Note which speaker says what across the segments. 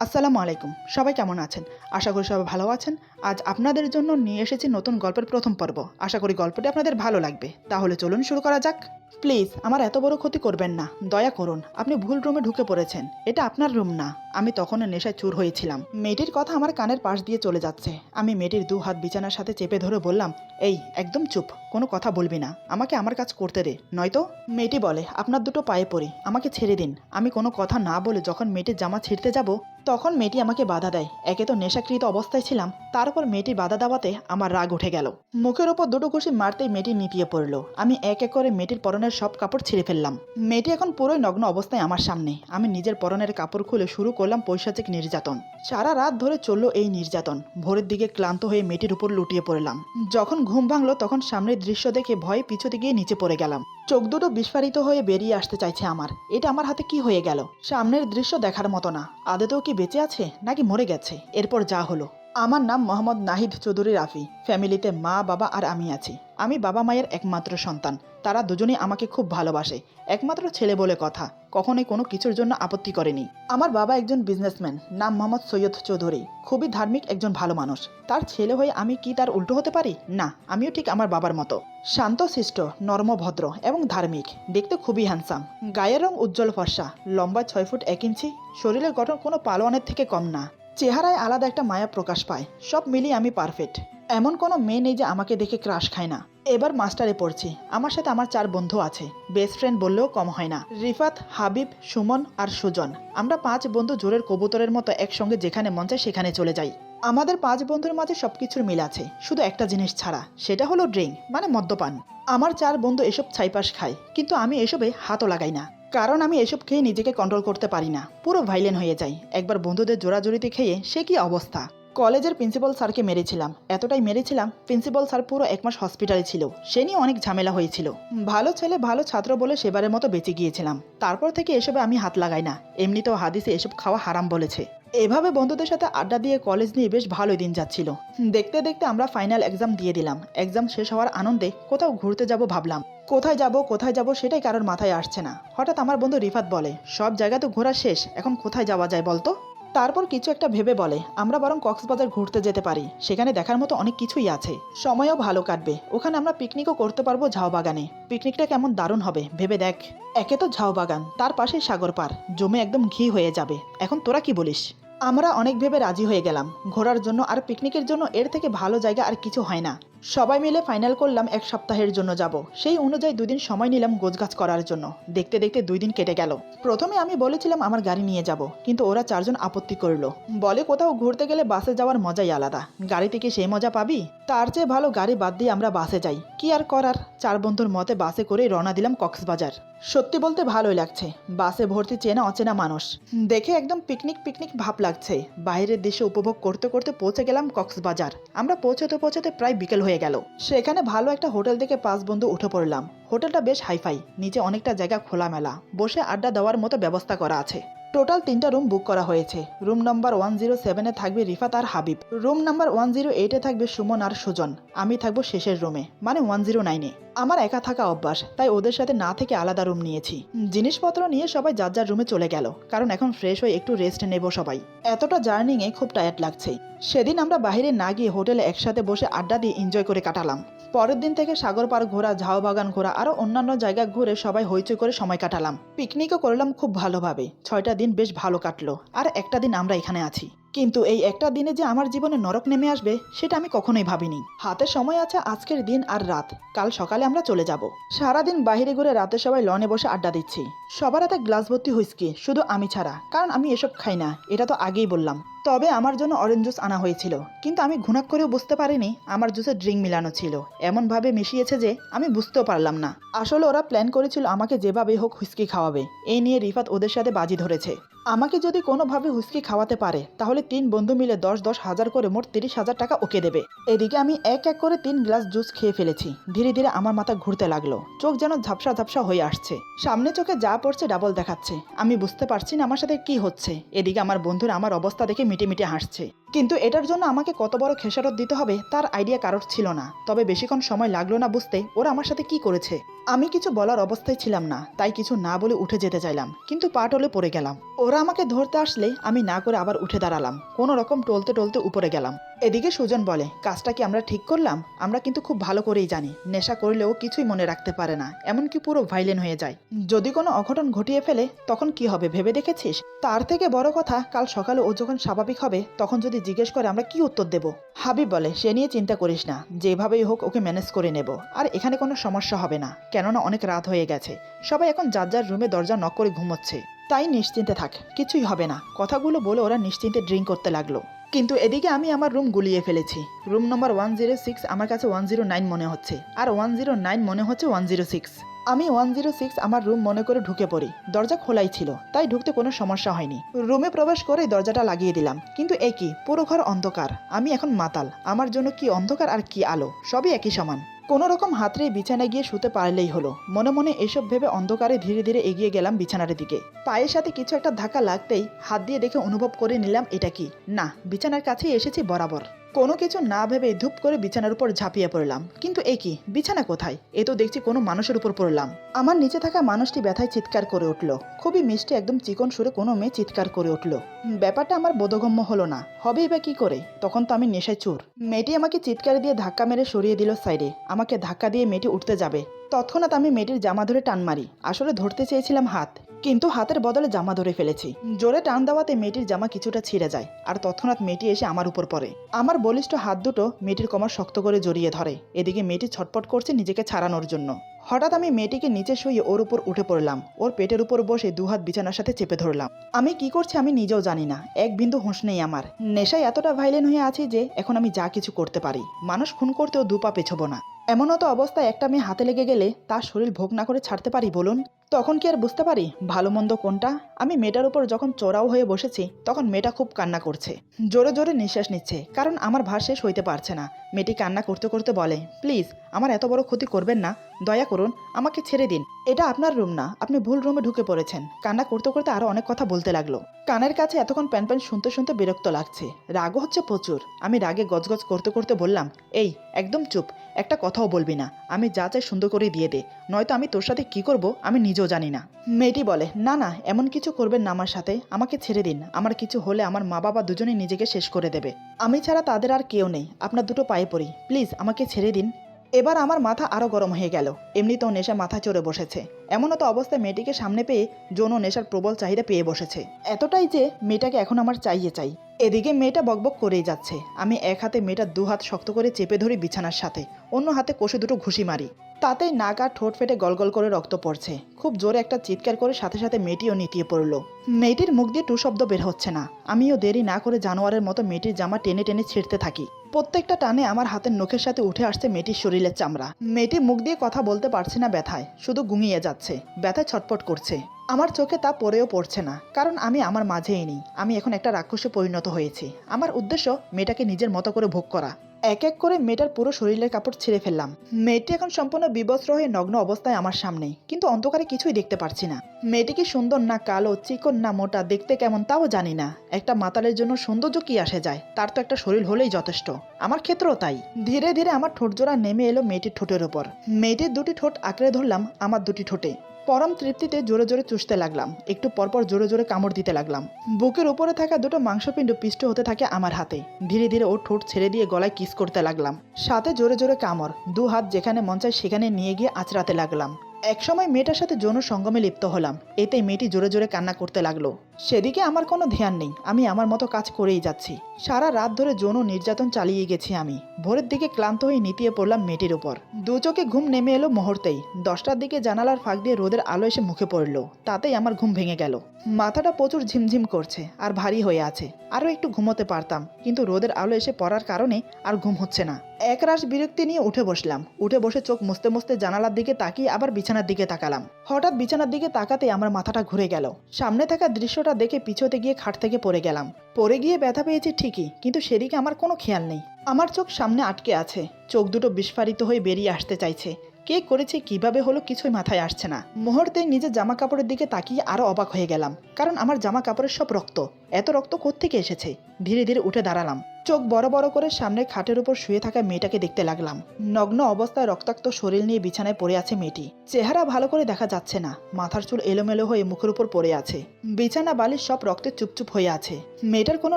Speaker 1: আসসালামু আলাইকুম। সবাই কেমন আছেন? আশা করি সবাই ভালো আছেন। আজ আপনাদের জন্য নিয়ে এসেছি নতুন গল্পের প্রথম পর্ব। আশা করি গল্পটি আপনাদের ভালো লাগবে। তাহলে চলুন শুরু করা যাক। প্লিজ, আমার এত বড় ক্ষতি করবেন না। দয়া করুন, আপনি ভুল রুমে ঢুকে পড়েছেন। এটা আপনার রুম না। আমি তখন নেশায় চুর হয়েছিলাম। মেয়েটির কথা আমার কানের পাশ দিয়ে চলে যাচ্ছে। আমি মেয়েটির দু হাত বিছানার সাথে চেপে ধরে বললাম, এই, একদম চুপ। কোনো কথা বলবি না। আমাকে আমার কাজ করতে দে। নয়তো? মেয়েটি বলে, আপনার দুটো পায়ে পড়ি। আমাকে ছেড়ে দিন। আমি কোনো কথা না বলে যখন মেয়েটির জামা ছিঁড়তে যাব, তখন মেয়েটি আমাকে বাধা দেয়। একে তো নেশাকৃত অবস্থায় ছিলাম। তারপর মেয়েটি বাধা দেওয়াতে আমার রাগ উঠে গেল। মুখের ওপর দুটো ঘুষি মারতেই মেয়েটি নিপিয়ে পড়ল। আমি এক এক করে মেয়েটির পরনের সব কাপড় ছিঁড়ে ফেললাম। মেয়েটি এখন পুরোই নগ্ন অবস্থায় আমার সামনে। আমি নিজের পরনের কাপড় খুলে শুরু করলাম পৈশাচিক নির্যাতন। সারা রাত ধরে চলল এই নির্যাতন। ভোরের দিকে ক্লান্ত হয়ে মেয়েটির উপর লুটিয়ে পড়লাম। যখন ঘুম ভাঙলো, তখন সামনের দৃশ্য দেখে ভয়ে পিছুতে গিয়ে নিচে পড়ে গেলাম। চোখ দুটো বিস্ফারিত হয়ে বেরিয়ে আসতে চাইছে আমার। এটা আমার হাতে কি হয়ে গেল? সামনের দৃশ্য দেখার মতো না। আদতেও কি বেঁচে আছে, নাকি মরে গেছে? এরপর যা হলো। আমার নাম মোহাম্মদ নাহিদ চৌধুরী রাফি। ফ্যামিলিতে মা, বাবা আর আমি আছি। আমি বাবা মায়ের একমাত্র সন্তান। তারা দুজনেই আমাকে খুব ভালোবাসে। একমাত্র ছেলে বলে কথা। কখনোই কোনো কিছুর জন্য আপত্তি করেনি। আমার বাবা একজন বিজনেসম্যান নাম মোহাম্মদ সৈয়দ চৌধুরী। খুবই ধার্মিক একজন ভালো মানুষ। তার ছেলে হয়ে আমি কি তার উল্টো হতে পারি? না, আমিও ঠিক আমার বাবার মতো। শান্ত শান্তশিষ্ট নর্মভদ্র এবং ধার্মিক। দেখতে খুবই হ্যান্ডসাম গায়ের রং উজ্জ্বল ফর্সা। লম্বা ছয় ফুট এক ইঞ্চি। শরীরের গঠন কোনো পালোয়ানের থেকে কম না। চেহারায় আলাদা একটা মায়া প্রকাশ পায়। সব মিলিয়ে আমি পারফেক্ট এমন কোনো মেয়ে নেই যে আমাকে দেখে ক্রাশ খায় না। এবার মাস্টারে পড়ছি। আমার সাথে আমার চার বন্ধু আছে। বেস্ট ফ্রেন্ড বললেও কম হয় না। রিফাত, হাবিব, সুমন আর সুজন। আমরা পাঁচ বন্ধু জোরের কবুতরের মতো একসঙ্গে যেখানে মন চায় সেখানে চলে যাই। আমাদের পাঁচ বন্ধুর মাঝে সব কিছুর মিল আছে। শুধু একটা জিনিস ছাড়া। সেটা হলো ড্রিঙ্ক মানে মদ্যপান। আমার চার বন্ধু এসব ছাইপাস খায়, কিন্তু আমি এসবে হাতও লাগাই না। কারণ আমি এসব খেয়ে নিজেকে কন্ট্রোল করতে পারি না। পুরো ভাইলেন হয়ে যাই। একবার বন্ধুদের জোরাজোরিতে খেয়ে সে কি অবস্থা? কলেজের প্রিন্সিপাল স্যারকে মেরেছিলাম। এতটাই মেরেছিলাম, প্রিন্সিপাল স্যার পুরো এক মাস হসপিটালে ছিল। সে নিয়ে অনেক ঝামেলা হয়েছিল। ভালো ছেলে, ভালো ছাত্র বলে সেবারের মতো বেঁচে গিয়েছিলাম। তারপর থেকে এসবে আমি হাত লাগাই না। এমনিতেও হাদিসে এসব খাওয়া হারাম বলেছে। এভাবে বন্ধুদের সাথে আড্ডা দিয়ে কলেজ নিয়ে বেশ ভালোই দিন যাচ্ছিল। দেখতে দেখতে আমরা ফাইনাল এক্সাম দিয়ে দিলাম। এক্সাম শেষ হওয়ার আনন্দে কোথাও ঘুরতে যাব ভাবলাম। কোথায় যাব কোথায় যাব সেটাই কারোর মাথায় আসছে না। হঠাৎ আমার বন্ধু রিফাত বলে, সব জায়গা তো ঘোরা শেষ, এখন কোথায় যাওয়া যায় বলতো? তারপর কিছু একটা ভেবে বলে, আমরা বরং কক্সবাজার ঘুরতে যেতে পারি। সেখানে দেখার মতো অনেক কিছুই আছে। সময়ও ভালো কাটবে। ওখানে আমরা পিকনিকও করতে পারব ঝাউ বাগানে। পিকনিকটা কেমন দারুণ হবে, ভেবে দেখ। একে তো ঝাউ বাগান। তার পাশে সাগর পার। জমে একদম ঘি হয়ে যাবে। এখন তোরা কি বলিস? আমরা অনেক ভেবে রাজি হয়ে গেলাম। ঘোরার জন্য আর পিকনিকের জন্য এর থেকে ভালো জায়গা আর কিছু হয় না। সবাই মিলে ফাইনাল করলাম এক সপ্তাহের জন্য যাব। সেই অনুযায়ী দুদিন সময় নিলাম গোছগাছ করার জন্য। দেখতে দেখতে দুই দিন কেটে গেল। প্রথমে আমি বলেছিলাম আমার গাড়ি নিয়ে যাব, কিন্তু ওরা চারজন আপত্তি করল। বলে কোথাও ঘুরতে গেলে বাসে যাওয়ার মজাই আলাদা। গাড়িতে কি সেই মজা পাবি? তার চেয়ে ভালো গাড়ি বাদ দিয়ে আমরা বাসে যাই। কি আর করার? চার বন্ধুর মতে বাসে করে রওনা দিলাম কক্সবাজার। সত্যি বলতে ভালোই লাগছে। বাসে ভর্তি চেনা অচেনা মানুষ। দেখে একদম পিকনিক পিকনিক ভাব লাগছে। বাইরের দেশে উপভোগ করতে করতে পৌঁছে গেলাম কক্সবাজার। আমরা পৌঁছতে পৌঁছতে প্রায় বিকেল হয়ে গেল। সেখানে ভালো একটা হোটেল থেকে পাঁচ বন্ধু উঠে পড়লাম। হোটেলটা বেশ হাইফাই, নিচে অনেকটা জায়গা খোলামেলা। বসে আড্ডা দেওয়ার মতো ব্যবস্থা করা আছে। টোটাল তিনটা রুম বুক করা হয়েছে। রুম নাম্বার ওয়ান জিরো সেভেনে থাকবে রিফাত আর Habib. Room number one zero এইটে থাকবে সুমন আর সুজন। আমি থাকব শেষের রুমে মানে ওয়ান জিরো নাইনে আমার একা থাকা অভ্যাস, তাই ওদের সাথে না থেকে আলাদা রুম নিয়েছি। জিনিসপত্র নিয়ে সবাই যার যার রুমে চলে গেল, কারণ এখন ফ্রেশ হয়ে একটু রেস্ট নেব সবাই। এতটা জার্নিংয়ে খুব টায়ার্ড লাগছে। সেদিন আমরা বাইরে না গিয়ে হোটেলে একসাথে বসে আড্ডা দিয়ে এনজয় করে কাটালাম। পরের দিন থেকে সাগর পার ঘোরা, ঝাউ বাগান ঘোরা আরও অন্যান্য জায়গা ঘুরে সবাই হইচই করে সময় কাটালাম। পিকনিকও করলাম খুব ভালোভাবে। ছয়টা দিন বেশ ভালো কাটলো। আর একটা দিন আমরা এখানে আছি। কিন্তু এই একটা দিনে যে আমার জীবনে নরক নেমে আসবে, সেটা আমি কখনোই ভাবিনি। হাতে সময় আছে আজকের দিন আর রাত। কাল সকালে আমরা চলে যাব। সারাদিন বাইরে ঘুরে রাতে সবাই লনে বসে আড্ডা দিচ্ছি। সবার হাতে গ্লাস ভর্তি হুইস্কি। শুধু আমি ছাড়া। কারণ আমি এসব খাই না। এটা তো আগেই বললাম। তবে আমার জন্য অরেঞ্জ জুস আনা হয়েছিল, কিন্তু আমি ঘুণাক করেও বুঝতে পারিনি আমার জুসে ড্রিঙ্ক মিলানো ছিল। এমনভাবে মিশিয়েছে যে আমি বুঝতেও পারলাম না। আসলে ওরা প্ল্যান করেছিল আমাকে যেভাবে হোক হুইস্কি খাওয়াবে। এই নিয়ে রিফাত ওদের সাথে বাজি ধরেছে। আমাকে যদি কোনোভাবে হুইস্কি খাওয়াতে পারে, তাহলে তিন বন্ধু মিলে দশ দশ হাজার করে মোট তিরিশ হাজার টাকা ওকে দেবে। এদিকে আমি এক এক করে তিন গ্লাস জুস খেয়ে ফেলেছি। ধীরে ধীরে আমার মাথা ঘুরতে লাগল। চোখ যেন ঝাপসা ঝাপসা হয়ে আসছে। সামনে চোখে যা পড়ছে ডাবল দেখাচ্ছে। আমি বুঝতে পারছি না আমার সাথে কি হচ্ছে। এদিকে আমার বন্ধুরা আমার অবস্থা দেখে মিটে মিটে হাসছে। কিন্তু এটার জন্য আমাকে কত বড় খেসারত দিতে হবে তার আইডিয়া কারোর ছিল না। তবে বেশিক্ষণ সময় লাগল না বুঝতে ওরা আমার সাথে কি করেছে। আমি কিছু বলার অবস্থায় ছিলাম না, তাই কিছু না বলে উঠে যেতে চাইলাম, কিন্তু পা টলে পড়ে গেলাম। ওরা আমাকে ধরতে আসলে আমি না করে আবার উঠে দাঁড়ালাম, কোনো রকম টলতে টলতে উপরে গেলাম। এদিকে সুজন বলে, কাজটা কি আমরা ঠিক করলাম? আমরা কিন্তু খুব ভালো করেই জানি, নেশা করলেও কিছুই মনে রাখতে পারে না, এমনকি পুরো ভাইলেন হয়ে যায়। যদি কোনো অঘটন ঘটিয়ে ফেলে, তখন কি হবে ভেবে দেখেছিস? তার থেকে বড় কথা, কাল সকালে ও যখন স্বাভাবিক হবে, তখন যদি জিজ্ঞেস করে আমরা কি উত্তর দেব? হাবিব বলে, সে নিয়ে চিন্তা করিস না, যেভাবেই হোক ওকে ম্যানেজ করে নেব। আর এখানে কোনো সমস্যা হবে না, কেননা অনেক রাত হয়ে গেছে। সবাই এখন যার যার রুমে দরজা নক করে ঘুমোচ্ছে। তাই নিশ্চিন্তে থাক, কিছুই হবে না, কথাগুলো বলে ওরা নিশ্চিন্তে ড্রিঙ্ক করতে লাগল। কিন্তু এদিকে আমি আমার রুম গুলিয়ে ফেলেছি। Room number one zero six আমার কাছে ওয়ান জিরো নাইন মনে হচ্ছে। আর ওয়ান জিরো নাইন মনে হচ্ছে ওয়ান জিরো সিক্স আমি ওয়ান জিরো সিক্স আমার রুম মনে করে ঢুকে পড়ি। দরজা খোলাই ছিল, তাই ঢুকতে কোনো সমস্যা হয়নি। রুমে প্রবেশ করে দরজাটা লাগিয়ে দিলাম। কিন্তু এ কি? পুরো ঘর অন্ধকার। আমি এখন মাতাল। আমার জন্য কি অন্ধকার আর কি আলো? সবই একই সমান। কোনো রকম হাতরে বিছানায় গিয়ে শুতে পারলেই হলো। মনে মনে এসব ভেবে অন্ধকারে ধীরে ধীরে এগিয়ে গেলাম বিছানার দিকে। পায়ের সাথে কিছু একটা ধাক্কা লাগতেই হাত দিয়ে দেখে অনুভব করে নিলাম এটা কি? না, বিছানার কাছেই এসেছি বরাবর। কোনো কিছু না ভেবে ধূপ করে বিছানার উপর ঝাঁপিয়ে পড়লাম। কিন্তু এ কি? বিছানা কোথায়? এ তো দেখছি কোনো মানুষের উপর পড়লাম। আমার নিচে থাকা মানুষটি ব্যথায় চিৎকার করে উঠল। খুবই মিষ্টি একদম চিকন সুরে কোনো মেয়ে চিৎকার করে উঠল। ব্যাপারটা আমার বোধগম্য হলো না। হবেই বা কি করে? তখন তো আমি নেশায় চুর। মেয়েটি আমাকে চিৎকার দিয়ে ধাক্কা মেরে সরিয়ে দিল সাইডে। আমাকে ধাক্কা দিয়ে মেয়েটি উঠতে যাবে। তৎক্ষণাৎ আমি মেয়েটির জামা ধরে টান মারি। আসলে ধরতে চেয়েছিলাম হাত, কিন্তু হাতের বদলে জামা ধরে ফেলেছি। জোরে টান দেওয়াতে মেয়েটির জামা কিছুটা ছিঁড়ে যায়, আর তৎক্ষণাৎ মেয়েটি এসে আমার উপর পড়ে। আমার বলিষ্ঠ হাত দুটো মেয়েটির কমর শক্ত করে জড়িয়ে ধরে। এদিকে মেয়েটি ছটপট করছে নিজেকে ছাড়ানোর জন্য। হঠাৎ আমি মেয়েটিকে নিচে শুয়ে ওর উপর উঠে পড়লাম। ওর পেটের উপর বসে দুহাত বিছানার সাথে চেপে ধরলাম। আমি কি করছি আমি নিজেও জানি না। এক বিন্দু হুঁশ নেই আমার। নেশায় এতটা ভাইলেন হয়ে আছি যে এখন আমি যা কিছু করতে পারি। মানুষ খুন করতেও দুপা পেছবো না। এমনও তো অবস্থায় একটা মেয়ে হাতে লেগে গেলে তার শরীর ভোগ না করে ছাড়তে পারি, বলুন? তখন কি আর বুঝতে পারি? ভালো মন্দ কোনটা? আমি মেয়েটার উপর যখন চড়াও হয়ে বসেছি, তখন মেয়েটা খুব কান্না করছে। জোরে জোরে নিঃশ্বাস নিচ্ছে, কারণ আমার ভার শেষ হইতে পারছে না। মেয়েটি কান্না করতে করতে বলে, প্লিজ, আমার এত বড় ক্ষতি করবেন না। দয়া করুন, আমাকে ছেড়ে দিন। এটা আপনার রুম না, আপনি ভুল রুমে ঢুকে পড়েছেন। কান্না করতে করতে আরও অনেক কথা বলতে লাগল। কানের কাছে এতক্ষণ প্যান প্যান শুনতে শুনতে বিরক্ত লাগছে। রাগও হচ্ছে প্রচুর। আমি রাগে গজগজ করতে করতে বললাম, এই, একদম চুপ। একটা কথাও বলবি না। আমি যা চাই সুন্দর করে দিয়ে দে। নয়তো আমি তোর সাথে কি করব? আমি নিজেও জানি না। মেয়েটি বলে, না না, এমন কিছু করবেন না আমার সাথে। আমাকে ছেড়ে দিন। আমার কিছু হলে আমার মা বাবা দুজনেই নিজেকে শেষ করে দেবে। আমি ছাড়া তাদের আর কেউ নেই। আপনার দুটো পায়ে পড়ি। প্লিজ, আমাকে ছেড়ে দিন। এবার আমার মাথা আরও গরম হয়ে গেল। এমনিতেও নেশা মাথা চড়ে বসেছে। এমনও তো অবস্থায় মেয়েটিকে সামনে পেয়ে যৌন নেশার প্রবল চাহিদা পেয়ে বসেছে। এতটাই যে মেয়েটাকে এখন আমার চাইয়ে চাই। এদিকে মেয়েটা বকবক করেই যাচ্ছে। আমি এক হাতে মেয়েটার দু হাত শক্ত করে চেপে ধরি বিছানার সাথে, অন্য হাতে কষে দুটো ঘুষি মারি। তাতেই নাক আর ঠোঁট ফেটে গলগল করে রক্ত পড়ছে। খুব জোরে একটা চিৎকার করে সাথে সাথে মেয়েটিও নিতিয়ে পড়ল। মেয়েটির মুখ দিয়ে টু শব্দ বের হচ্ছে না। আমিও দেরি না করে জানোয়ারের মতো মেয়েটির জামা টেনে টেনে ছিঁড়তে থাকি। প্রত্যেকটা টানে আমার হাতের নখের সাথে উঠে আসছে মেয়েটির শরীরের চামড়া। মেয়েটি মুখ দিয়ে কথা বলতে পারছে না ব্যথায়, শুধু ঘুমিয়ে যাচ্ছে। ব্যথায় ছটপট করছে। আমার চোখে তা পরেও পড়ছে না, কারণ আমি আমার মাঝেই নেই। আমি এখন একটা রাক্ষসে পরিণত হয়েছি। আমার উদ্দেশ্য মেয়েটাকে নিজের মতো করে ভোগ করা। এক এক করে মেয়েটার পুরো শরীরের কাপড় ছিঁড়ে ফেললাম। মেয়েটি এখন সম্পূর্ণ বিবস্ত্র হয়ে নগ্ন অবস্থায় আমার সামনে, কিন্তু অন্ধকারে কিছুই দেখতে পারছি না। মেয়েটি কি সুন্দর না কালো, চিকন না মোটা, দেখতে কেমন তাও জানি না। একটা মাতালের জন্য সৌন্দর্য কি আসে যায়, তার তো একটা শরীর হলেই যথেষ্ট। আমার ক্ষেত্রেও তাই। ধীরে ধীরে আমার ঠোঁটজোড়া নেমে এলো মেয়েটির ঠোঁটের উপর। মেয়েটির দুটি ঠোঁট আঁকড়ে ধরলাম আমার দুটি ঠোঁটে। পরম তৃপ্তিতে জোরে জোরে চুষতে লাগলাম। একটু পরপর জোরে জোরে কামড় দিতে লাগলাম। বুকের উপরে থাকা দুটো মাংসপিণ্ড পিষ্ট হতে থাকে আমার হাতে। ধীরে ধীরে ও ঠোঁট ছেড়ে দিয়ে গলায় কিস করতে লাগলাম। সাথে জোরে জোরে কামড়, দু হাত যেখানে মন চায় সেখানে নিয়ে গিয়ে আঁচড়াতে লাগলাম। একসময় মেয়েটার সাথে যৌন সঙ্গমে লিপ্ত হলাম। এতে মেয়েটি জোরে জোরে কান্না করতে লাগল। সেদিকে আমার কোনো ধ্যান নেই। আমি আমার মতো কাজ করেই যাচ্ছি। সারা রাত ধরে যৌন নির্যাতন চালিয়ে গেছি আমি। ভোরের দিকে ক্লান্ত হয়ে নিতিয়ে পড়লাম মেয়েটির উপর। দু চোখে ঘুম নেমে এলো মুহূর্তেই। দশটার দিকে জানালার ফাঁক দিয়ে রোদের আলো এসে মুখে পড়ল। তাতেই আমার ঘুম ভেঙে গেল। মাথাটা প্রচুর ঝিমঝিম করছে আর ভারী হয়ে আছে। আরও একটু ঘুমোতে পারতাম। কিন্তু রোদের আলো এসে পড়ার কারণে আর ঘুম হচ্ছে না। একরাশ বিরক্তি নিয়ে উঠে বসলাম। উঠে বসে চোখ মুছতে মুছতে জানালার দিকে তাকিয়ে আবার বিছানার দিকে তাকালাম। হঠাৎ বিছানার দিকে তাকাতে আমার মাথাটা ঘুরে গেল। সামনে থাকা দৃশ্যটা দেখে পিছোতে গিয়ে খাট থেকে পড়ে গেলাম। পরে গিয়ে ব্যথা পেয়েছি ঠিকই, কিন্তু সেদিকে আমার কোনো খেয়াল নেই। আমার চোখ সামনে আটকে আছে। চোখ দুটো বিস্ফারিত হয়ে বেরিয়ে আসতে চাইছে। কে করেছে, কীভাবে হলো কিছুই মাথায় আসছে না। মুহূর্তে নিজের জামা কাপড়ের দিকে তাকিয়ে আরও অবাক হয়ে গেলাম, কারণ আমার জামা কাপড়ের সব রক্ত। এত রক্ত কোত্থেকে এসেছে? ধীরে ধীরে উঠে দাঁড়ালাম। চোখ বড় বড় করে সামনে খাটের উপর শুয়ে থাকা মেয়েটাকে দেখতে লাগলাম। নগ্ন অবস্থায় রক্তাক্ত শরীর নিয়ে বিছানায় পড়ে আছে মেয়েটি। চেহারা ভালো করে দেখা যাচ্ছে না। মাথার চুল এলোমেলো হয়ে মুখের উপর পড়ে আছে। বিছানা, বালিশ সব রক্তে চুপচুপ হয়ে আছে। মেয়েটার কোনো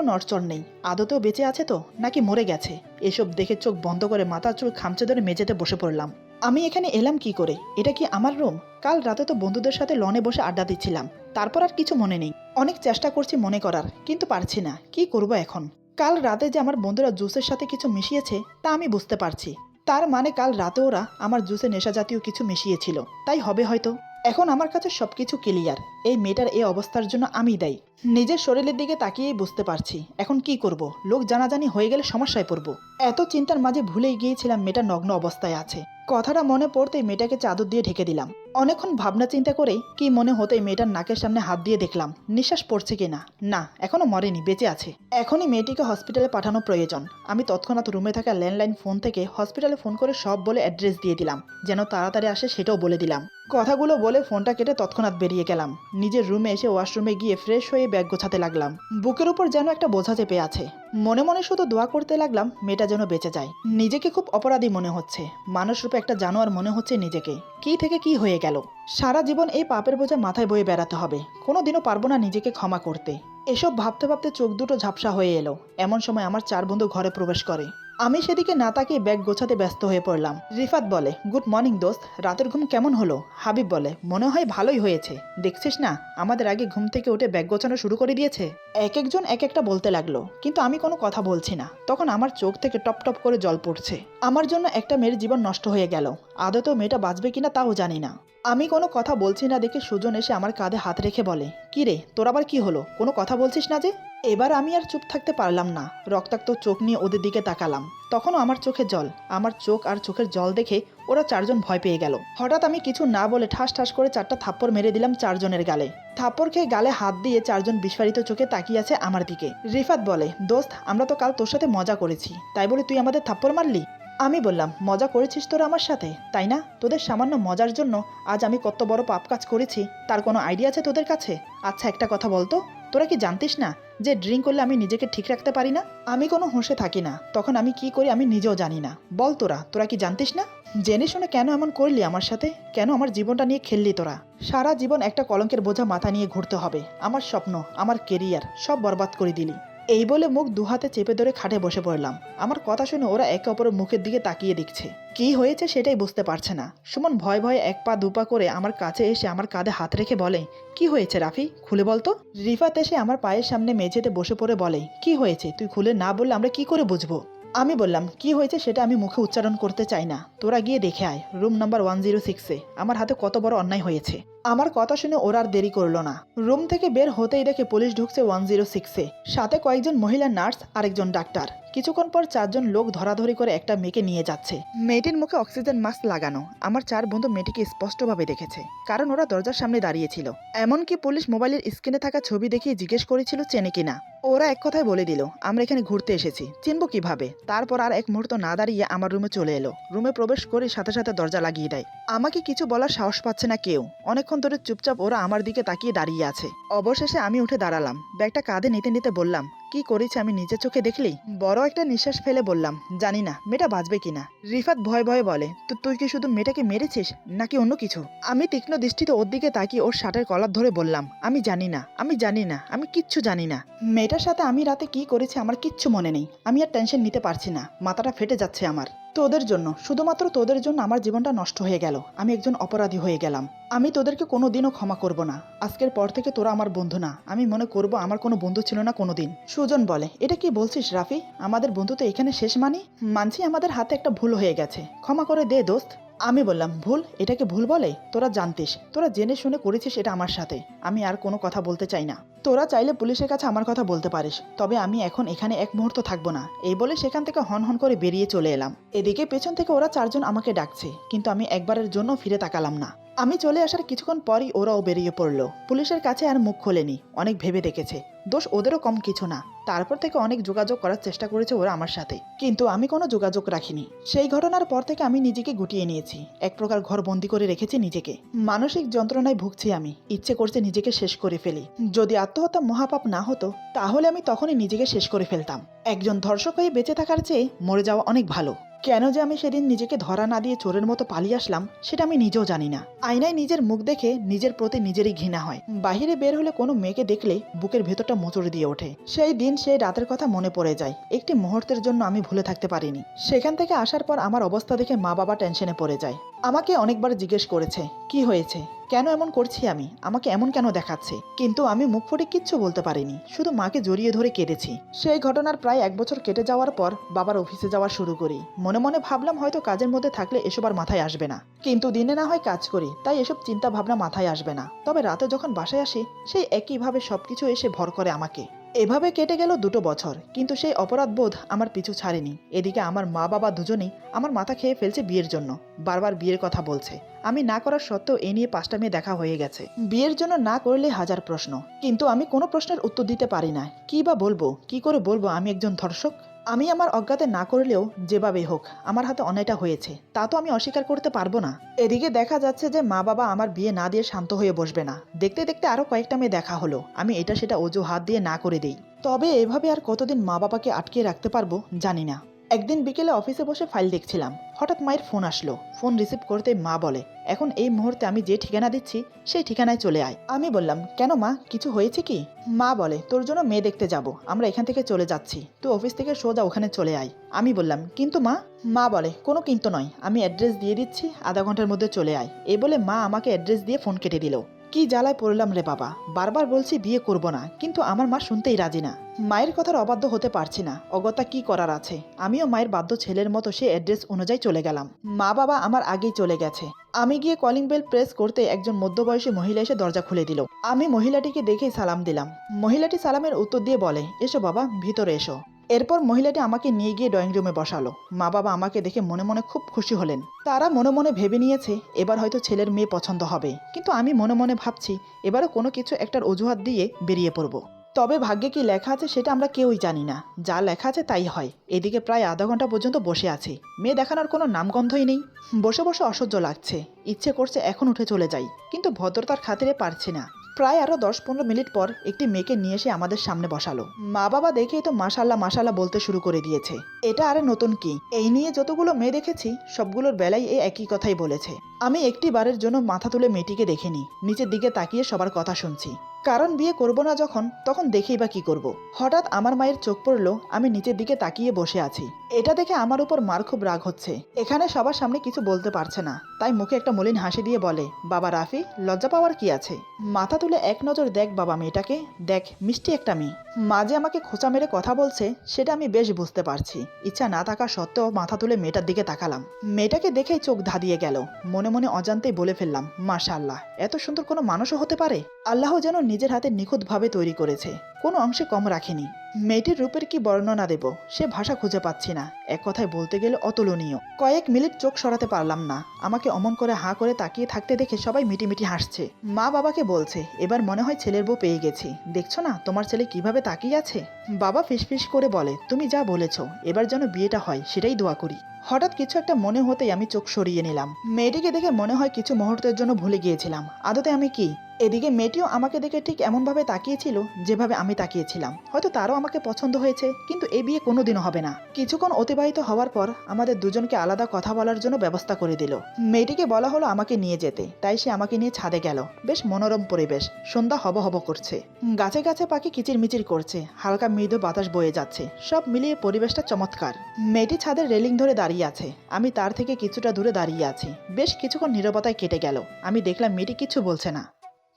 Speaker 1: নড়চড় নেই। আদতেও বেঁচে আছে তো? নাকি মরে গেছে? এসব দেখে চোখ বন্ধ করে মাথার চুল খামচে ধরে মেঝেতে বসে পড়লাম। আমি এখানে এলাম কি করে? এটা কি আমার রুম? কাল রাতে তো বন্ধুদের সাথে লনে বসে আড্ডা দিচ্ছিলাম। তারপর আর কিছু মনে নেই। অনেক চেষ্টা করছি মনে করার, কিন্তু পারছি না। কি করব এখন? কাল রাতে যে আমার বন্ধুরা জুসের সাথে কিছু মিশিয়েছে, তা আমি বুঝতে পারছি। তার মানে কাল রাতে ওরা আমার জুসে নেশা জাতীয় কিছু মিশিয়েছিল। তাই হবে হয়তো। এখন আমার কাছে সব কিছু ক্লিয়ার। এই মেয়েটার এই অবস্থার জন্য আমি দায়ী। নিজের শরীরের দিকে তাকিয়েই বুঝতে পারছি। এখন কি করব? লোক জানাজানি হয়ে গেলে সমস্যায় পড়ব। এত চিন্তার মাঝে ভুলেই গিয়েছিলাম মেয়েটা নগ্ন অবস্থায় আছে। কথাটা মনে পড়তেই মেয়েটাকে চাদর দিয়ে ঢেকে দিলাম। অনেকক্ষণ ভাবনা চিন্তা করেই কি মনে হতেই মেয়েটার নাকের সামনে হাত দিয়ে দেখলাম, নিঃশ্বাস পড়ছে কিনা? না, এখনও মরেনি, বেঁচে আছে। এখনই মেয়েটিকে হসপিটালে পাঠানো প্রয়োজন। আমি তৎক্ষণাৎ রুমে থাকা ল্যান্ডলাইন ফোন থেকে হসপিটালে ফোন করে সব বলে অ্যাড্রেস দিয়ে দিলাম। যেন তাড়াতাড়ি আসে সেটাও বলে দিলাম। কথাগুলো বলে ফোনটা কেটে তৎক্ষণাৎ বেরিয়ে গেলাম। নিজের রুমে এসে ওয়াশরুমে গিয়ে ফ্রেশ হয়ে ব্যাগ গোছাতে লাগলাম। বুকের উপর যেন একটা বোঝা চেপে আছে। মনে মনে শুধু দোয়া করতে লাগলাম, মেয়েটা যেন বেঁচে যায়। নিজেকে খুব অপরাধী মনে হচ্ছে। মানুষ রূপে একটা জানোয়ার মনে হচ্ছে নিজেকে। কি থেকে কি হয়ে গেল? সারা জীবন এই পাপের বোঝা মাথায় বয়ে বেড়াতে হবে। কোনোদিনও পারব না নিজেকে ক্ষমা করতে। এসব ভাবতে ভাবতে চোখ দুটো ঝাপসা হয়ে এলো। এমন সময় আমার চার বন্ধু ঘরে প্রবেশ করে। আমি সেদিকে না তাকিয়ে ব্যাগ গোছাতে ব্যস্ত হয়ে পড়লাম। রিফাত বলে, গুড মর্নিং দোস্ত, রাতের ঘুম কেমন হলো? হাবিব বলে, মনে হয় ভালোই হয়েছে। দেখছিস না, আমাদের আগে ঘুম থেকে উঠে ব্যাগ গোছানো শুরু করে দিয়েছে? এক একজন এক একটা বলতে লাগল, কিন্তু আমি কোনো কথা বলছি না। তখন আমার চোখ থেকে টপ টপ করে জল পড়ছে। আমার জন্য একটা মেয়ের জীবন নষ্ট হয়ে গেল। আদতেও মেয়েটা বাঁচবে কিনা তাও জানি না। আমি কোনো কথা বলছি না দেখে সুজন এসে আমার কাঁধে হাত রেখে বলে, কি রে, তোর আবার কি হলো? কোনো কথা বলছিস না যে? এবার আমি আর চুপ থাকতে পারলাম না। রক্তাক্ত চোখ নিয়ে ওদের দিকে তাকালাম। তখনও আমার চোখে জল, আমার চোখ আর চোখের জল দেখে ওরা চারজন ভয় পেয়ে গেল। হঠাৎ আমি কিছু না বলে ঠাস ঠাস করে চারটা থাপ্পড় মেরে দিলাম চারজনের গালে। থাপ্পড় খেয়ে গালে হাত দিয়ে চারজন বিস্ফারিত চোখে তাকিয়ে আছে আমার দিকে। রিফাত বলে, দোস্ত, আমরা তো কাল তোর সাথে মজা করেছি। তাই বলে তুই আমাদের থাপ্পড় মারলি? আমি বললাম, মজা করেছিস তোরা আমার সাথে, তাই না? তোদের সামান্য মজার জন্য আজ আমি কত বড় পাপ কাজ করেছি, তার কোনো আইডিয়া আছে তোদের কাছে? আচ্ছা একটা কথা বলতো, তোরা কি জানতিস না যে ড্রিঙ্ক করলে আমি নিজেকে ঠিক রাখতে পারি না? আমি কোনো হোঁশে থাকি না। তখন আমি কি করি আমি নিজেও জানি না। বল তোরা তোরা কি জানতিস না? জেনে শুনে কেন এমন করলি আমার সাথে? কেন আমার জীবনটা নিয়ে খেললি তোরা? সারা জীবন একটা কলঙ্কের বোঝা মাথা নিয়ে ঘুরতে হবে। আমার স্বপ্ন, আমার কেরিয়ার, সব বরবাদ করে দিলি। এই বলে মুখ দুহাতে চেপে ধরে খাটে বসে পড়লাম। আমার কথা শুনে ওরা একে অপরের মুখের দিকে তাকিয়ে দেখছে। কি হয়েছে সেটাই বুঝতে পারছে না। সুমন ভয় ভয়ে এক পা দুপা করে আমার কাছে এসে আমার কাঁধে হাত রেখে বলে, কি হয়েছে রাফি? খুলে বলতো রিফাত এসে আমার পায়ের সামনে মেঝেতে বসে পড়ে বলে, কি হয়েছে? তুই খুলে না বললে আমরা কি করে বুঝব? আমি বললাম, কি হয়েছে সেটা আমি মুখে উচ্চারণ করতে চাই না। তোরা গিয়ে দেখে আয়। রুম নাম্বার ওয়ান জিরো সিক্সে আমার হাতে কত বড় অন্যায় হয়েছে। আমার কথা শুনে ওরা আর দেরি করল না। রুম থেকে বের হতেই দেখে পুলিশ ঢুকছে ওয়ান জিরো সিক্সে সাথে কয়েকজন মহিলা নার্স আর একজন ডাক্তার। কিছুক্ষণ পর চারজন লোক ধরাধরি করে একটা মেয়েকে নিয়ে যাচ্ছে। মেয়েটির মুখে অক্সিজেন মাস্ক লাগানো। আমার চার বন্ধু মেয়েটিকে স্পষ্টভাবে দেখেছে, কারণ ওরা দরজার সামনে দাঁড়িয়েছিল এমনকি পুলিশ মোবাইলের স্ক্রিনে থাকা ছবি দেখিয়ে জিজ্ঞেস করেছিল, চেনে কিনা ওরা এক কথায় বলে দিল, আমরা এখানে ঘুরতে এসেছি। চিনব কীভাবে? তারপর আর এক মুহূর্ত না দাঁড়িয়ে আমার রুমে চলে এলো। রুমে প্রবেশ করে সাথে সাথে দরজা লাগিয়ে দেয়। আমাকে কিছু বলার সাহস পাচ্ছে না কেউ। অনেকক্ষণ ধরে চুপচাপ ওরা আমার দিকে তাকিয়ে দাঁড়িয়ে আছে। অবশেষে আমি উঠে দাঁড়ালাম। ব্যাগটা কাঁধে নিতে নিতে বললাম কি করেছে আমি নিজের চোখে দেখলি? বড় একটা নিঃশ্বাস ফেলে বললাম, জানি না, মেয়েটা বাঁচবে কিনা? রিফাত ভয় ভয়ে বলে, তো তুই কি শুধু মেয়েটাকে মেরেছিস, নাকি অন্য কিছু? আমি তীক্ষ্ণ দৃষ্টিতে ওর দিকে তাকিয়ে ওর শার্টের কলার ধরে বললাম, আমি জানি না, আমি জানি না, আমি কিচ্ছু জানি না। মেয়েটার সাথে আমি রাতে কি করেছি আমার কিচ্ছু মনে নেই, আমি আর টেনশন নিতে পারছি না, মাথাটা ফেটে যাচ্ছে আমার। তোদের জন্য, শুধুমাত্র তোদের জন্য আমার জীবনটা নষ্ট হয়ে গেল, আমি একজন অপরাধী হয়ে গেলাম। আমি তোদেরকে কোনো দিনও ক্ষমা করব না, আজকের পর থেকে তোরা আমার বন্ধু না, আমি মনে করব আমার কোনো বন্ধু ছিল না কোনো দিন সুজন বলে, এটা কি বলছিস রাফি? আমাদের বন্ধু তো এখানে শেষ মানি? মানছি আমাদের হাতে একটা ভুল হয়ে গেছে। ক্ষমা করে দে, দোস্ত। আমি বললাম, ভুল? এটাকে ভুল বলে? তোরা জানতিস। তোরা জেনে শুনে করেছিস এটা আমার সাথে। আমি আর কোনো কথা বলতে চাই না। তোরা চাইলে পুলিশের কাছে আমার কথা বলতে পারিস। তবে আমি এখন এখানে এক মুহূর্ত থাকব না। এই বলে সেখান থেকে হন হন করে বেরিয়ে চলে এলাম। এদিকে পেছন থেকে ওরা চারজন আমাকে ডাকছে, কিন্তু আমি একবারের জন্য ফিরে তাকালাম না। আমি চলে আসার কিছুক্ষণ পরই ওরাও বেরিয়ে পড়ল। পুলিশের কাছে আর মুখ খোলেনি। অনেক ভেবে দেখেছে। দোষ ওদেরও কম কিছু না। তারপর থেকে অনেক যোগাযোগ করার চেষ্টা করেছে ওরা আমার সাথে। কিন্তু আমি কোনো যোগাযোগ রাখিনি। সেই ঘটনার পর থেকে আমি নিজেকে গুটিয়ে নিয়েছি। এক প্রকার ঘর বন্দি করে রেখেছি নিজেকে। মানসিক যন্ত্রণায় ভুগছি আমি। ইচ্ছে করছে নিজেকে শেষ করে ফেলি। যদি আত্মহত্যা মহাপাপ না হতো, তাহলে আমি তখনই নিজেকে শেষ করে ফেলতাম। একজন ধর্ষক হয়ে বেঁচে থাকার চেয়ে মরে যাওয়া অনেক ভালো। কেন যে আমি সেদিন নিজেকে ধরা না দিয়ে চোরের মতো পালিয়ে আসলাম, সেটা আমি নিজেও জানি না। আয়নায় নিজের মুখ দেখে নিজের প্রতি নিজেরই ঘৃণা হয়। বাহিরে বের হলে কোনো মেয়েকে দেখলে বুকের ভেতরটা মোচড় দিয়ে ওঠে। সেই দিন সেই রাতের কথা মনে পড়ে যায়। একটি মুহূর্তের জন্য আমি ভুলে থাকতে পারিনি। সেখান থেকে আসার পর আমার অবস্থা দেখে মা বাবা টেনশনে পড়ে যায়। আমাকে অনেকবার জিজ্ঞেস করেছে, কি হয়েছে? কেন এমন করছি আমি? আমাকে এমন কেন দেখাচ্ছে? কিন্তু আমি মুখ ফুটে কিচ্ছু বলতে পারিনি। শুধু মাকে জড়িয়ে ধরে কেঁদেছি। সেই ঘটনার প্রায় এক বছর কেটে যাওয়ার পর বাবার অফিসে যাওয়া শুরু করি। মনে মনে ভাবলাম হয়তো কাজের মধ্যে থাকলে এসব আর মাথায় আসবে না। কিন্তু দিনে না হয় কাজ করি, তাই এসব চিন্তা ভাবনা মাথায় আসবে না। তবে রাতে যখন বাসায় আসি, সেই একইভাবে সবকিছু এসে ভর করে আমাকে। এভাবে কেটে গেল দুটো বছর, কিন্তু সেই অপরাধ বোধ আমার পিছু ছাড়েনি। এদিকে আমার মা বাবা দুজনেই আমার মাথা খেয়ে ফেলছে বিয়ের জন্য। বারবার বিয়ের কথা বলছে। আমি না করার সত্ত্বেও এ নিয়ে পাঁচটা মেয়ে দেখা হয়ে গেছে। বিয়ের জন্য না করলে হাজার প্রশ্ন, কিন্তু আমি কোনো প্রশ্নের উত্তর দিতে পারি না। কি বা বলব, কি করে বলব আমি একজন ধর্ষক? আমি আমার অজ্ঞাতে না করলেও যেভাবে হোক, আমার হাতে অনেকটা হয়েছে, তা তো আমি অস্বীকার করতে পারব না। এদিকে দেখা যাচ্ছে যে মা বাবা আমার বিয়ে না দিয়ে শান্ত হয়ে বসবে না। দেখতে দেখতে আরও কয়েকটা মেয়ে দেখা হলো। আমি এটা সেটা অজু হাত দিয়ে না করে দিই। তবে এভাবে আর কতদিন মা বাবাকে আটকে রাখতে পারব জানি না। একদিন বিকেলে অফিসে বসে ফাইল দেখছিলাম। হঠাৎ মায়ের ফোন আসলো। ফোন রিসিভ করতে মা বলে, এখন এই মুহূর্তে আমি যে ঠিকানা দিচ্ছি, সেই ঠিকানায় চলে আয়। আমি বললাম, কেন মা? কিছু হয়েছে কি? মা বলে, তোর জন্য মেয়ে দেখতে যাব। আমরা এখান থেকে চলে যাচ্ছি। তুই অফিস থেকে সোজা ওখানে চলে আয়। আমি বললাম, কিন্তু মা? মা বলে, কোনো কিন্তু নয়। আমি অ্যাড্রেস দিয়ে দিচ্ছি, আধা ঘণ্টার মধ্যে চলে আয়। এ বলে মা আমাকে অ্যাড্রেস দিয়ে ফোন কেটে দিল। কি জ্বালায় পড়লাম রে বাবা? বারবার বলছি বিয়ে করব না, কিন্তু আমার মা শুনতেই রাজি না। মায়ের কথার অবাধ্য হতে পারছি না, অগত্যা কি করার আছে? আমিও মায়ের বাধ্য ছেলের মতো সে অ্যাড্রেস অনুযায়ী চলে গেলাম। মা বাবা আমার আগেই চলে গেছে। আমি গিয়ে কলিং বেল প্রেস করতে একজন মধ্যবয়সী মহিলা এসে দরজা খুলে দিল। আমি মহিলাটিকে দেখেই সালাম দিলাম। মহিলাটি সালামের উত্তর দিয়ে বলে, এসো বাবা, ভিতরে এসো। এরপর মহিলাটি আমাকে নিয়ে গিয়ে ড্রয়িং রুমে বসালো। মা বাবা আমাকে দেখে মনে মনে খুব খুশি হলেন। তারা মনে মনে ভেবে নিয়েছে, এবার হয়তো ছেলের মেয়ে পছন্দ হবে। কিন্তু আমি মনে মনে ভাবছি, এবারও কোনো কিছু একটার অজুহাত দিয়ে বেরিয়ে পড়ব। তবে ভাগ্যে কি লেখা আছে সেটা আমরা কেউই জানি না। যা লেখা আছে তাই হয়। এদিকে প্রায় আধা ঘণ্টা পর্যন্ত বসে আছি। মেয়ে দেখানোর কোনো নামগন্ধই নেই। বসে বসে অসহ্য লাগছে। ইচ্ছে করছে এখন উঠে চলে যাই। কিন্তু ভদ্রতার খাতিরে পারছি না। প্রায় আরও দশ পনেরো মিনিট পর একটি মেয়েকে নিয়ে এসে আমাদের সামনে বসালো। মা বাবা দেখেই তো মাসাল্লাহ মাসাল্লাহ বলতে শুরু করে দিয়েছে। এটা আরে নতুন কি? এই নিয়ে যতগুলো মেয়ে দেখেছি, সবগুলোর বেলায় এই একই কথাই বলেছে। আমি একটি বারের জন্য মাথা তুলে মেয়েটিকে দেখিনি নিচের দিকে তাকিয়ে সবার কথা শুনছি। কারণ বিয়ে করব না যখন, তখন দেখেই বা কি করব। হঠাৎ আমার মায়ের চোখ পড়ল, আমি নিচের দিকে তাকিয়ে বসে আছি। এটা দেখে আমার উপর মার খুব রাগ হচ্ছে। এখানে সবার সামনে কিছু বলতে পারছে না। তাই মুখে একটা মলিন হাসি দিয়ে বলে, বাবা রাফি, লজ্জা পাওয়ার কি আছে? মাথা তুলে এক নজর দেখ বাবা মেয়েটাকে। দেখ, মিষ্টি একটা মেয়ে। মাঝে আমাকে খোঁচা মেরে কথা বলছে, সেটা আমি বেশ বুঝতে পারছি। ইচ্ছা না থাকা সত্ত্বেও মাথা তুলে মেয়েটার দিকে তাকালাম। মেয়েটাকে দেখেই চোখ ধাঁধিয়ে গেল। মনে মনে অজান্তেই বলে ফেললাম, মাশাআল্লাহ, এত সুন্দর কোনো মানুষও হতে পারে? আল্লাহ যেন নিজের হাতে নিখুঁতভাবে তৈরি করেছে। কোনো অংশে কম রাখেনি। মেয়েটির রূপের কি বর্ণনা দেব, সে ভাষা খুঁজে পাচ্ছি না। এক কথায় বলতে গেলে অতুলনীয়। কয়েক মিনিট চোখ সরাতে পারলাম না। আমাকে অমন করে হাঁ করে তাকিয়ে থাকতে দেখে সবাই মিটিমিটি হাসছে। মা বাবাকে বলছে, এবার মনে হয় ছেলের বউ পেয়ে গেছি। দেখছ না, তোমার ছেলে কীভাবে তাকিয়ে আছে? বাবা ফিসফিস করে বলে, তুমি যা বলেছ, এবার যেন বিয়েটা হয়, সেটাই দোয়া করি। হঠাৎ কিছু একটা মনে হতেই আমি চোখ সরিয়ে নিলাম। মেয়েটিকে দেখে মনে হয় কিছু মুহূর্তের জন্য ভুলে গিয়েছিলাম। আদতে আমি কি এদিকে মেয়েটিও আমাকে দেখে ঠিক এমনভাবে তাকিয়েছিল যেভাবে আমি তাকিয়েছিলাম। হয়তো তারও আমাকে পছন্দ হয়েছে, কিন্তু এ বিয়ে কোনোদিনও হবে না। কিছুক্ষণ অতিবাহিত হওয়ার পর আমাদের দুজনকে আলাদা কথা বলার জন্য ব্যবস্থা করে দিল। মেয়েটিকে বলা হলো আমাকে নিয়ে যেতে, তাই সে আমাকে নিয়ে ছাদে গেল। বেশ মনোরম পরিবেশ, সন্ধ্যা হব হব করছে। গাছে গাছে পাখি কিচির মিচির করছে, হালকা মৃদু বাতাস বয়ে যাচ্ছে, সব মিলিয়ে পরিবেশটা চমৎকার। মেয়েটি ছাদের রেলিং ধরে দাঁড়িয়ে আছে, আমি তার থেকে কিছুটা দূরে দাঁড়িয়ে আছি। বেশ কিছুক্ষণ নীরবতায় কেটে গেল, আমি দেখলাম মেয়েটি কিছু বলছে না।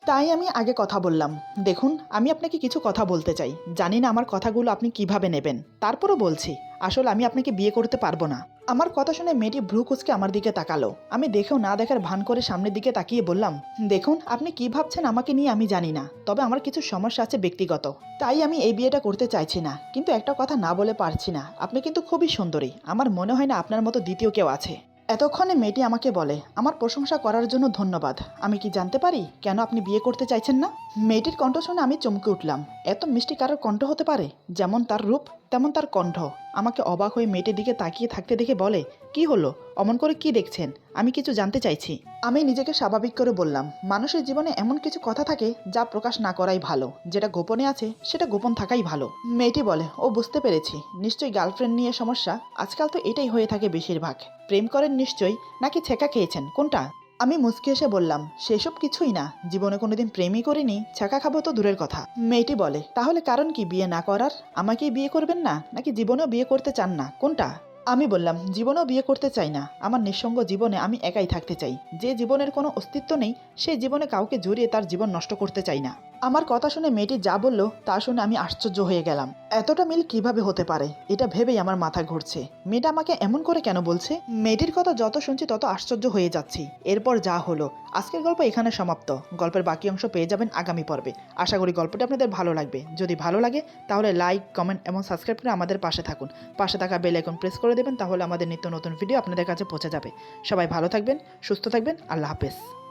Speaker 1: তাই আমি আগে কথা বললাম। দেখুন, আমি আপনাকে কিছু কথা বলতে চাই। জানি না আমার কথাগুলো আপনি কীভাবে নেবেন। তারপরও বলছি, আসলে আমি আপনাকে বিয়ে করতে পারব না। আমার কথা শুনে মেয়েটি ভ্রু কুচকে আমার দিকে তাকালো। আমি দেখেও না দেখার ভান করে সামনের দিকে তাকিয়ে বললাম, দেখুন, আপনি কি ভাবছেন আমাকে নিয়ে আমি জানি না। তবে আমার কিছু সমস্যা আছে ব্যক্তিগত। তাই আমি এই বিয়েটা করতে চাইছি না। কিন্তু একটা কথা না বলে পারছি না। আপনি কিন্তু খুবই সুন্দরী। আমার মনে হয় না আপনার মতো দ্বিতীয় কেউ আছে। এতক্ষণে মেয়েটি আমাকে বলে, আমার প্রশংসা করার জন্য ধন্যবাদ। আমি কি জানতে পারি কেন আপনি বিয়ে করতে চাইছেন না? মেয়েটির কণ্ঠ শুনে আমি চমকে উঠলাম। এত মিষ্টি কারোর কণ্ঠ হতে পারে, যেমন তার রূপ? তেমন তার কণ্ঠ। আমাকে অবাক হয়ে মেয়েটির দিকে তাকিয়ে থাকতে দেখে বলে, কি হলো? অমন করে কি দেখছেন? আমি কিছু জানতে চাইছি। আমি নিজেকে স্বাভাবিক করে বললাম, মানুষের জীবনে এমন কিছু কথা থাকে যা প্রকাশ না করাই ভালো। যেটা গোপনে আছে, সেটা গোপন থাকাই ভালো। মেয়েটি বলে, ও বুঝতে পেরেছি। নিশ্চয়ই গার্লফ্রেন্ড নিয়ে সমস্যা। আজকাল তো এটাই হয়ে থাকে বেশিরভাগ। প্রেম করেন নিশ্চয়ই, নাকি ছেঁকা খেয়েছেন? কোনটা? আমি মুসকি এসে বললাম, সেসব কিছুই না, জীবনে কোনোদিন প্রেমই করিনি, ছাকা খাব তো দূরের কথা। মেয়েটি বলে, তাহলে কারণ কি বিয়ে না করার? আমাকে বিয়ে করবেন না, নাকি জীবনেও বিয়ে করতে চান না? কোনটা? আমি বললাম, জীবনেও বিয়ে করতে চাই না, আমার নিঃসঙ্গ জীবনে আমি একাই থাকতে চাই। যে জীবনের কোনো অস্তিত্ব নেই সেই জীবনে কাউকে জড়িয়ে তার জীবন নষ্ট করতে চাই না। আমার কথা শুনে মেয়েটি যা বলল তা শুনে আমি আশ্চর্য হয়ে গেলাম। এতটা মিল কীভাবে হতে পারে? এটা ভেবেই আমার মাথা ঘুরছে। মেয়েটা আমাকে এমন করে কেন বলছে? মেয়েটির কথা যত শুনছি তত আশ্চর্য হয়ে যাচ্ছি। এরপর যা হলো। আজকের গল্প এখানে সমাপ্ত। গল্পের বাকি অংশ পেয়ে যাবেন আগামী পর্বে। আশা করি গল্পটি আপনাদের ভালো লাগবে। যদি ভালো লাগে, তাহলে লাইক, কমেন্ট এবং সাবস্ক্রাইব করে আমাদের পাশে থাকুন। পাশে থাকা বেল আইকন প্রেস করে দেবেন, তাহলে আমাদের নিত্য নতুন ভিডিও আপনাদের কাছে পৌঁছে যাবে। সবাই ভালো থাকবেন, সুস্থ থাকবেন, আল্লাহ হাফেজ।